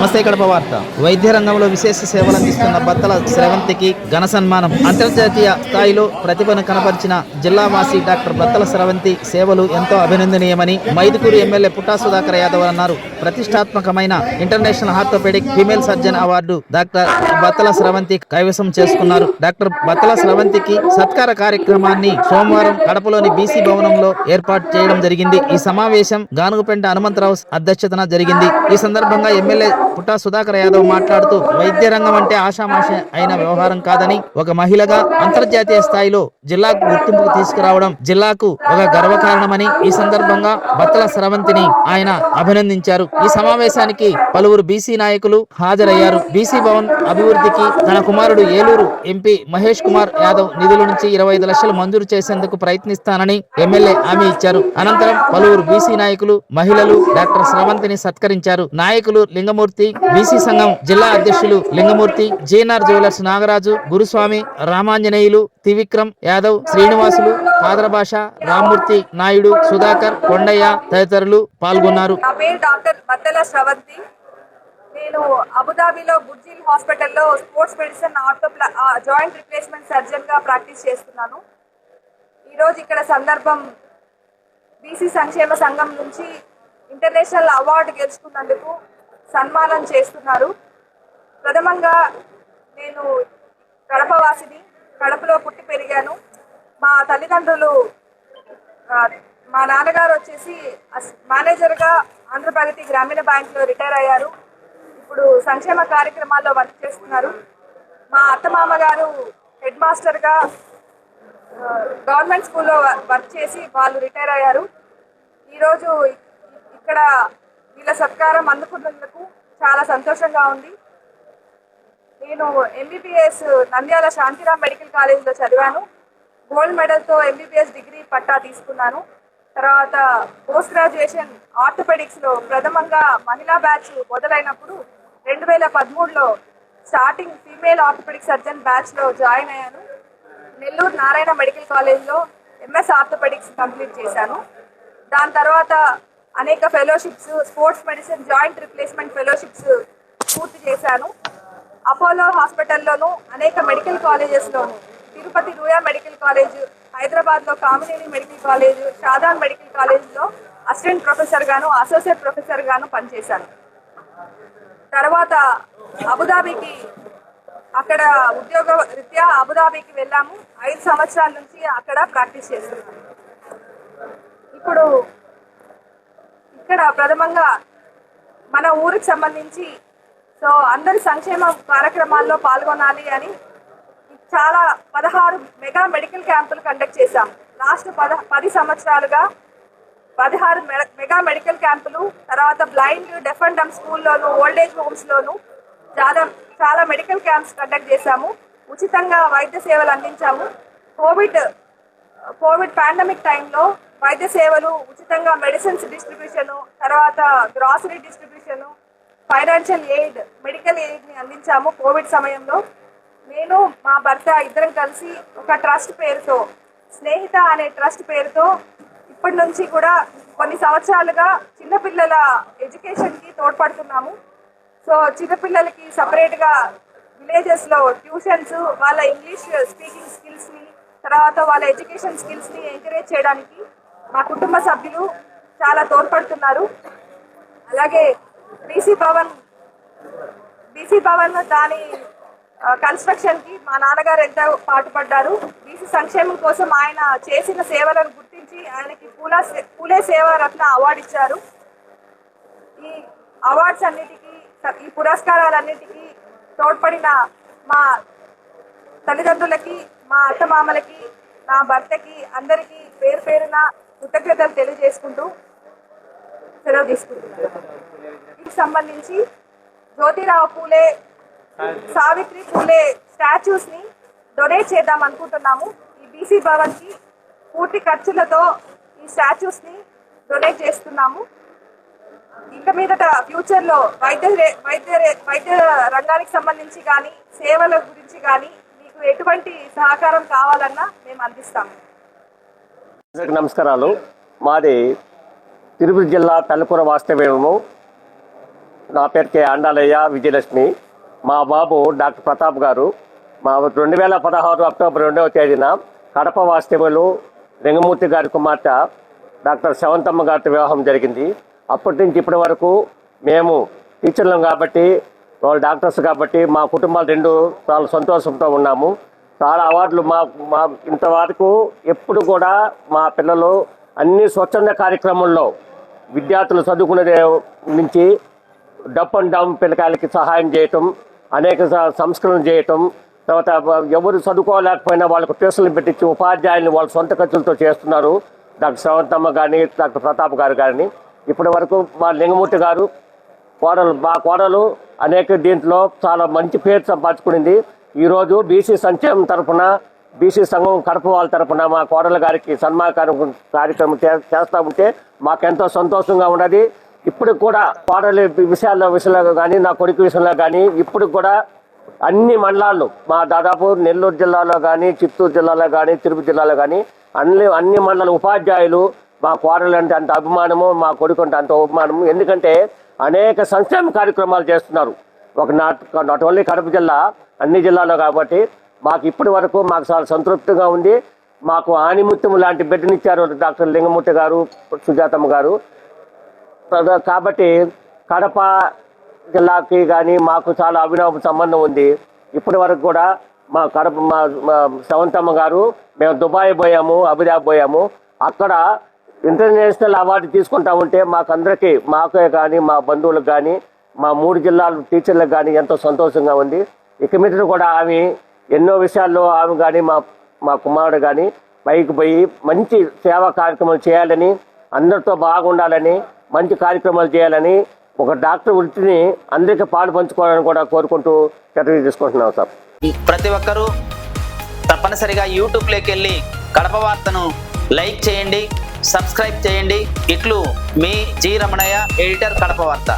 నమస్తే కడప వార్త వైద్య రంగంలో విశేష సేవలు అందిస్తున్న బత్తల స్రవంతికి ఘన సన్మానం. అంతర్జాతీయ స్థాయిలో ప్రతిభను కనపరిచిన జిల్లావాసి డాక్టర్ బత్తల స్రవంతి సేవలు ఎంతో అభినందనీయమని మైదుకూరు ఎమ్మెల్యే పుట్టా సుధాకర్ యాదవ్ అన్నారు. ప్రతిష్టాత్మకమైన international orthopedic female surgeon award doctor Battala Sravanthi కైవసం చేసుకున్నారు. డాక్టర్ బత్తల స్రవంతికి సత్కార కార్యక్రమాన్ని సోమవారం కడపలోని బీసీ భవనంలో ఏర్పాటు చేయడం జరిగింది. ఈ సమావేశం గానుగుపెంట హనుమంతరావు అధ్యక్షతన జరిగింది. ఈ సందర్భంగా ఎమ్మెల్యే పుట్టా సుధాకర్ యాదవ్ మాట్లాడుతూ వైద్య రంగం అంటే ఆషామాష అయిన వ్యవహారం కాదని ఒక మహిళగా అంతర్జాతీయ స్థాయిలో జిల్లాకు గుర్తింపుకు తీసుకురావడం జిల్లాకు ఒక గర్వకారణమని ఈ సందర్భంగా బత్తల స్రవంతిని ఆయన అభినందించారు. ఈ సమావేశానికి పలువురు బీసీ నాయకులు హాజరయ్యారు. బీసీ భవన్ అభివృద్ధికి తన కుమారుడు ఏలూరు ఎంపీ మహేష్ కుమార్ యాదవ్ నిధుల నుంచి ఇరవై ఐదు లక్షలు మంజూరు చేసేందుకు ప్రయత్నిస్తానని ఎమ్మెల్యే హామీ ఇచ్చారు. అనంతరం పలువురు బీసీ నాయకులు మహిళలు డాక్టర్ స్రవంతిని సత్కరించారు. నాయకులు లింగమూర్తి బీసీ సంఘం జిల్లా అధ్యక్షులు లింగమూర్తి జీఎన్ఆర్ జ్యువెలర్స్ నాగరాజు గురుస్వామి రామాంజనేయులు త్రివిక్రమ్ యాదవ్ శ్రీనివాసులు ఆదరభాష రామ్మూర్తి నాయుడు సుధాకర్ కొండయ్య తదితరులు పాల్గొన్నారు. నా పేరు డాక్టర్ బద్దల శ్రవంతి. నేను అబుదాబిలో గుర్జీల్ హాస్పిటల్లో sports medicine ortho joint replacement సర్జన్గా practice చేస్తున్నాను. ఈరోజు ఇక్కడ సందర్భం బీసీ సంక్షేమ సంఘం నుంచి ఇంటర్నేషనల్ అవార్డు గెలుచుకున్నందుకు సన్మానం చేస్తున్నారు. ప్రథమంగా నేను కడపవాసిని కడపలో పుట్టి పెరిగాను. మా తల్లిదండ్రులు మా నాన్నగారు వచ్చేసి అస్- మేనేజర్గా ఆంధ్రప్రగతి గ్రామీణ బ్యాంక్లో రిటైర్ అయ్యారు. ఇప్పుడు సంక్షేమ కార్యక్రమాల్లో వర్క్ చేస్తున్నారు. మా అత్తమామ గారు హెడ్ మాస్టర్గా గవర్నమెంట్ స్కూల్లో వర్క్ చేసి వాళ్ళు రిటైర్ అయ్యారు. ఈరోజు ఇక్కడ వీళ్ళ సత్కారం అందుకున్నందుకు చాలా సంతోషంగా ఉంది. నేను ఎంబీబీఎస్ నంద్యాల శాంతిరామ్ మెడికల్ కాలేజ్లో చదివాను. గోల్డ్ మెడల్తో ఎంబీబీఎస్ డిగ్రీ పట్టా తీసుకున్నాను. తర్వాత పోస్ట్ గ్రాడ్యుయేషన్ ఆర్థోపెడిక్స్లో ప్రథమంగా మహిళా బ్యాచ్ మొదలైనప్పుడు రెండు వేల పదమూడులో స్టార్టింగ్ ఫీమేల్ ఆర్థోపెడిక్ సర్జన్ బ్యాచ్లో జాయిన్ అయ్యాను. నెల్లూరు నారాయణ మెడికల్ కాలేజ్లో ఎంఎస్ ఆర్థోపెడిక్స్ కంప్లీట్ చేశాను. దాని తర్వాత అనేక fellowships sports medicine joint replacement fellowships పూర్తి చేశాను. అపోలో హాస్పిటల్లోను అనేక మెడికల్ కాలేజెస్లోను తిరుపతి రూయా మెడికల్ కాలేజ్ హైదరాబాద్లో Kamineni medical college Shadan medical కాలేజ్లో అసిస్టెంట్ ప్రొఫెసర్ గాను అసోసియేట్ ప్రొఫెసర్ గాను పనిచేశాను. తర్వాత అబుదాబికి అక్కడ ఉద్యోగ రీత్యా అబుదాబికి వెళ్ళాము. ఐదు సంవత్సరాల నుంచి అక్కడ ప్రాక్టీస్ చేస్తున్నాను ఇప్పుడు ఇక్కడ ప్రథమంగా మన ఊరికి సంబంధించి సో అందరి సంక్షేమ కార్యక్రమాల్లో పాల్గొనాలి అని చాలా పదహారు మెగా మెడికల్ క్యాంపులు కండక్ట్ చేశాం. లాస్ట్ పద పది సంవత్సరాలుగా పదహారు మె- మెగా మెడికల్ క్యాంపులు తర్వాత బ్లైండ్ డెఫ్ అండ్ డమ్ స్కూల్లోను ఓల్డ్ ఏజ్ హోమ్స్లోను చాలా చాలా మెడికల్ క్యాంప్స్ కండక్ట్ చేశాము. ఉచితంగా వైద్య సేవలు అందించాము. కోవిడ్ కోవిడ్ పాండమిక్ టైంలో వైద్య సేవలు ఉచితంగా మెడిసిన్స్ డిస్ట్రిబ్యూషను తర్వాత grocery distribution financial aid medical ఎయిడ్ని అందించాము కోవిడ్ సమయంలో. నేను మా భర్త ఇద్దరం కలిసి ఒక ట్రస్ట్ పేరుతో స్నేహిత అనే ట్రస్ట్ పేరుతో ఇప్పటి నుంచి కూడా కొన్ని సంవత్సరాలుగా చిన్నపిల్లల ఎడ్యుకేషన్కి తోడ్పడుతున్నాము. సో చిన్నపిల్లలకి సపరేట్గా విలేజెస్లో ట్యూషన్స్ వాళ్ళ ఇంగ్లీష్ స్పీకింగ్ స్కిల్స్ని తర్వాత వాళ్ళ ఎడ్యుకేషన్ స్కిల్స్ని ఎంకరేజ్ చేయడానికి మా కుటుంబ సభ్యులు చాలా తోడ్పడుతున్నారు. అలాగే బీసీ భవన్ బీసీ భవన్ దాని కన్స్ట్రక్షన్కి మా నాన్నగారు ఎంతో పాటుపడ్డారు. బీసీ సంక్షేమం కోసం ఆయన చేసిన సేవలను గుర్తించి ఆయనకి పూల పూలే సేవారత్న అవార్డు ఇచ్చారు. ఈ అవార్డ్స్ అన్నిటికీ ఈ పురస్కారాలన్నిటికీ తోడ్పడిన మా తల్లిదండ్రులకి మా అత్తమామలకి నా భర్తకి అందరికీ పేరు పేరున కృతజ్ఞతలు తెలియజేసుకుంటూ సెలవు తీసుకుంటున్నాను. దీనికి సంబంధించి జ్యోతిరావు పూలే సావిత్రి పూలే స్టాచ్యూస్ని డొనేట్ చేద్దాం అనుకుంటున్నాము. ఈ బీసీ భవన్కి పూర్తి ఖర్చులతో ఈ స్టాచ్యూస్ని డొనేట్ చేస్తున్నాము. ఇంకా మీదట ఫ్యూచర్లో వైద్య వైద్య వైద్య రంగానికి సంబంధించి కానీ సేవల గురించి కానీ మీకు ఎటువంటి సహకారం కావాలన్నా మేము అందిస్తాము. నమస్కారాలు. మాది తిరుపతి జిల్లా పెళ్ళకూర వాస్తవ్యము. నా పేరు కే అండాలయ్య విజయలక్ష్మి. మా బాబు డాక్టర్ ప్రతాప్ గారు. మా రెండు వేల పదహారు అక్టోబర్ రెండవ తేదీన కడప వాస్తవ్యులు రంగమూర్తి గారి కుమార్తె డాక్టర్ శవంతమ్మ గారితో వివాహం జరిగింది. అప్పటి నుంచి ఇప్పటి వరకు మేము టీచర్లం కాబట్టి వాళ్ళు డాక్టర్స్ కాబట్టి మా కుటుంబాలు రెండు చాలా సంతోషంతో ఉన్నాము. చాలా అవార్డులు మా మా ఇంతవరకు ఎప్పుడు కూడా మా పిల్లలు అన్ని స్వచ్ఛంద కార్యక్రమంలో విద్యార్థులు చదువుకునే నుంచి డప్ అండ్ డౌన్ పిల్లకాయలకి సహాయం చేయటం అనేక సంస్కరణ సంస్కరణలు చేయటం తర్వాత ఎవరు చదువుకోలేకపోయినా వాళ్ళకు ట్యూషన్లు పెట్టించి ఉపాధ్యాయులు వాళ్ళ సొంత ఖర్చులతో చేస్తున్నారు. డాక్టర్ శ్రవంతమ్మ కానీ డాక్టర్ ప్రతాప్ గారు కానీ ఇప్పటి వరకు మా లింగమూర్తి గారు కోడలు మా కోడలు అనేక దీంట్లో చాలా మంచి పేరు సంపాదించుకునింది. ఈరోజు బీసీ సంక్షేమం తరఫున బీసీ సంఘం కడప వాళ్ళ తరఫున మా కోడల గారికి సన్మాన కార్యక్రమం చేస్తూ ఉంటే మాకెంతో సంతోషంగా ఉన్నది. ఇప్పుడు కూడా కోడలి విషయాల్లో విషయంలో కానీ నా కొడుకు విషయంలో కానీ ఇప్పుడు కూడా అన్ని మండలాలు మా దాదాపు నెల్లూరు జిల్లాలో కానీ చిత్తూరు జిల్లాలో కానీ తిరుపతి జిల్లాలో కానీ అన్ని అన్ని మండల ఉపాధ్యాయులు మా కోడలు అంటే అంత అభిమానము మా కొడుకు అంటే అంత అభిమానము. ఎందుకంటే అనేక సంక్షేమ కార్యక్రమాలు చేస్తున్నారు. ఒక నాట్ నాట్ ఓన్లీ కడప జిల్లా అన్ని జిల్లాలో కాబట్టి మాకు ఇప్పటి వరకు మాకు చాలా సంతృప్తిగా ఉంది. మాకు ఆనిముత్యం లాంటి బిడ్డనిచ్చారు డాక్టర్ లింగమూర్తి గారు సుజాతమ్మ గారు. కాబట్టి కడప జిల్లాకి కానీ మాకు చాలా అభినవ సంబంధం ఉంది. ఇప్పటి వరకు కూడా మా కడప మా సవంతమ్మ గారు మేము దుబాయ్ పోయాము అబుదాబి పోయాము. అక్కడ ఇంటర్నేషనల్ అవార్డు తీసుకుంటా ఉంటే మాకందరికీ మాకే కానీ మా బంధువులకు కానీ మా మూడు జిల్లాల టీచర్లకు కానీ ఎంతో సంతోషంగా ఉంది. ఇక మీద కూడా ఆమె ఎన్నో విషయాల్లో ఆమె కానీ మా మా కుమారుడు కానీ పైకి పోయి మంచి సేవా కార్యక్రమాలు చేయాలని అందరితో బాగుండాలని మంచి కార్యక్రమాలు చేయాలని ఒక డాక్టర్ వృత్తిని అందరికీ పాలు పంచుకోవాలని కూడా కోరుకుంటూ చర్య తీసుకుంటున్నాం సార్. ప్రతి ఒక్కరూ తప్పనిసరిగా యూట్యూబ్లోకి వెళ్ళి కడప వార్తను లైక్ చేయండి సబ్స్క్రైబ్ చేయండి. ఇట్లు మీ జి రమణయ్య ఎడిటర్ కడప వార్త.